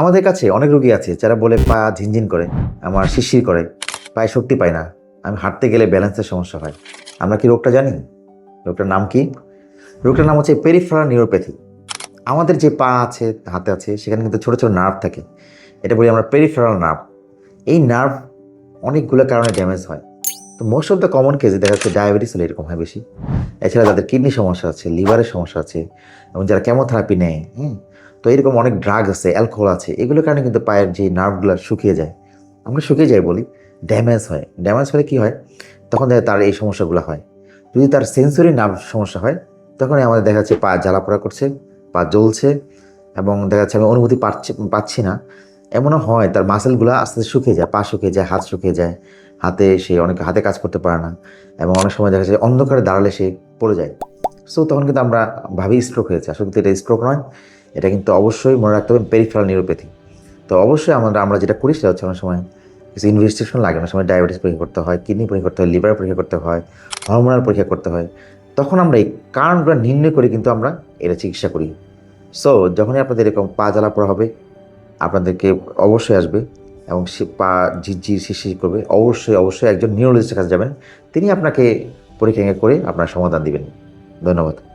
আমাদের কাছে অনেক রোগী আছে যারা বলে পা ঝিনঝিন করে, আমার শিরশির করে, পায়ে শক্তি পায় না। আমি হাঁটতে গেলে ব্যালেন্সের সমস্যা হয়। আমরা কি রোগটা জানি? রোগটার নাম কি? রোগটার নাম হচ্ছে পেরিফেরাল নিউরোপ্যাথি আমাদের যে পা আছে, হাতে আছে, সেখানে কিন্তু ছোটো ছোটো নার্ভ থাকে। এটা বলি আমরা পেরিফেরাল নার্ভ এই নার্ভ অনেকগুলো কারণে ড্যামেজ হয়। তো মোস্ট অফ দ্য কমন কেসে দেখা যাচ্ছে ডায়াবেটিস হলে এরকম হয় বেশি। এছাড়া যাদের কিডনি সমস্যা আছে লিভারের সমস্যা আছে, এবং যারা কেমোথেরাপি নেয় হ্যাঁ তো এরকম অনেক ড্রাগ আছে অ্যালকোহল আছে, এগুলোর কারণে কিন্তু পায়ের যে নার্ভগুলো শুকিয়ে যায়। আমরা শুকিয়ে যাই বলি ড্যামেজ হয়। ড্যামেজ হলে কি হয়? তখন তার এই সমস্যাগুলো হয়। যদি তার সেন্সরি নার্ভ সমস্যা হয়, তখনই আমাদের দেখা যাচ্ছে পা জ্বালাপোড়া করছে, পা জ্বলছে, এবং দেখা যাচ্ছে আমি অনুভূতি পাচ্ছি পাচ্ছি না। এমনও হয়, তার মাসেলগুলো আস্তে আস্তে শুকিয়ে যায়, পা শুকিয়ে যায়, হাত শুকিয়ে যায়, হাতে সে অনেক হাতে কাজ করতে পারে না, এবং অনেক সময় দেখা যায় অন্ধকারে দাঁড়ালে সে পড়ে যায়। সো তখন কিন্তু আমরা ভাবি স্ট্রোক হয়েছে। আসলে কিন্তু এটা স্ট্রোক নয় এটা কিন্তু অবশ্যই মনে রাখতে হবে পেরিফেরাল নিউরোপ্যাথি তো অবশ্যই আমরা আমরা যেটা করি সেটা হচ্ছে অনেক সময় কিছু ইনভেস্টিগেশন লাগে, অনেক সময় ডায়াবেটিস পরীক্ষা করতে হয় কিডনি পরীক্ষা করতে হয় লিভার পরীক্ষা করতে হয় হরমোনাল পরীক্ষা করতে হয়। তখন আমরা এই কারণগুলো নির্ণয় করে কিন্তু আমরা এটা চিকিৎসা করি। সো যখনই আপনাদের এরকম পা জ্বালা পড়া হবে, আপনাদেরকে অবশ্যই আসবে এবং সে পা ঝিরঝির, শিরশির করবে। অবশ্যই অবশ্যই একজন নিউরোলজিস্টের কাছে যাবেন। তিনি আপনাকে পরীক্ষা করে আপনার সমাধান দিবেন। ধন্যবাদ।